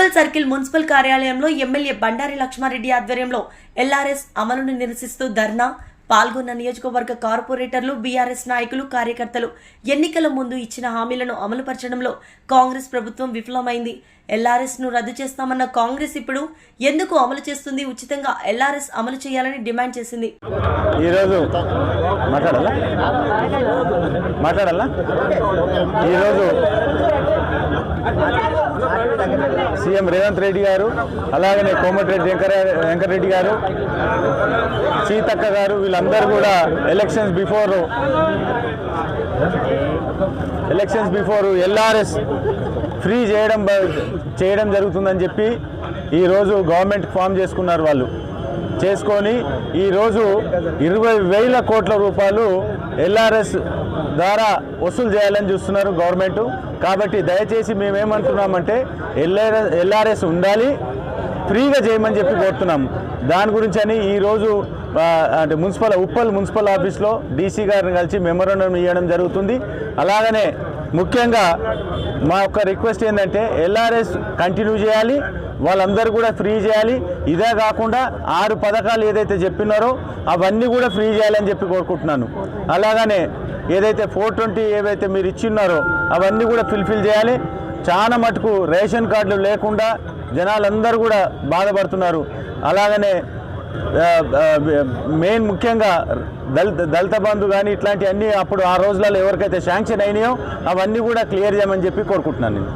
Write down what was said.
Uppal circle municipal కార్యాలయంలో MLA Bandari Lakshma Reddy ఆధ్వర్యంలో LRS అమలును నిరసిస్తూ ధర్నా పాల్గొన్న నియోజకవర్గ కార్పొరేటర్లు బీఆర్ఎస్ నాయకులు కార్యకర్తలు ఎన్నికల ముందు ఇచ్చిన హామీలను అమలుపరచడంలో కాంగ్రెస్ ప్రభుత్వం విఫలమైంది. ఎల్ఆర్ఎస్ను రద్దు చేస్తామన్న కాంగ్రెస్ ఇప్పుడు ఎందుకు అమలు చేస్తుంది? ఉచితంగా ఎల్ఆర్ఎస్ అమలు చేయాలని డిమాండ్ చేసింది. ఈరోజు మాట్లాడాలా? మాట్లాడాలా? ఈరోజు సీఎం రేవంత్ రెడ్డి గారు అలాగనే కోమటిరెడ్డి వెంకర వెంకటరెడ్డి గారు సీతక్క గారు వీళ్ళందరూ కూడా elections before. Elections before LRS free చేయడం బ- చేయడం జరుగుతుందని చెప్పి ఈరోజు గవర్నమెంట్ ఫామ్ చేసుకున్నారు వాళ్ళు. చేసుకొని ఈరోజు ఇరవై వేల కోట్ల రూపాయలు ఎల్ఆర్ఎస్ ద్వారా వసూలు చేయాలని చూస్తున్నారు గవర్నమెంట్. కాబట్టి దయచేసి మేమేమంటున్నామంటే ఎల్ఆర్ఎస్ ఎల్ఆర్ఎస్ ఉండాలి ఫ్రీగా చేయమని చెప్పి కోరుతున్నాం. దాని గురించి అని ఈరోజు అంటే మున్సిపల్ ఉప్పల్ మున్సిపల్ ఆఫీస్లో డీసీ గారిని కలిసి మెమోరాండం ఇవ్వడం జరుగుతుంది. అలాగనే ముఖ్యంగా మా యొక్క రిక్వెస్ట్ ఏంటంటే ఎల్ఆర్ఎస్ కంటిన్యూ చేయాలి వాళ్ళందరూ కూడా ఫ్రీ చేయాలి. ఇదే కాకుండా ఆరు పథకాలు ఏదైతే చెప్పినారో అవన్నీ కూడా ఫ్రీ చేయాలని చెప్పి కోరుకుంటున్నాను. అలాగనే ఏదైతే ఫోర్ ట్వంటీ ఏవైతే మీరు ఇచ్చిన్నారో అవన్నీ కూడా ఫిల్ఫిల్ చేయాలి. చాలా మటుకు రేషన్ కార్డులు లేకుండా జనాలందరూ కూడా బాధపడుతున్నారు. అలాగనే మెయిన్ ముఖ్యంగా దళిత దళిత బంధు కానీ ఇట్లాంటివన్నీ అప్పుడు ఆ రోజులలో ఎవరికైతే శాంక్షన్ అయినాయో అవన్నీ కూడా క్లియర్ చేయమని చెప్పి కోరుకుంటున్నాను నేను.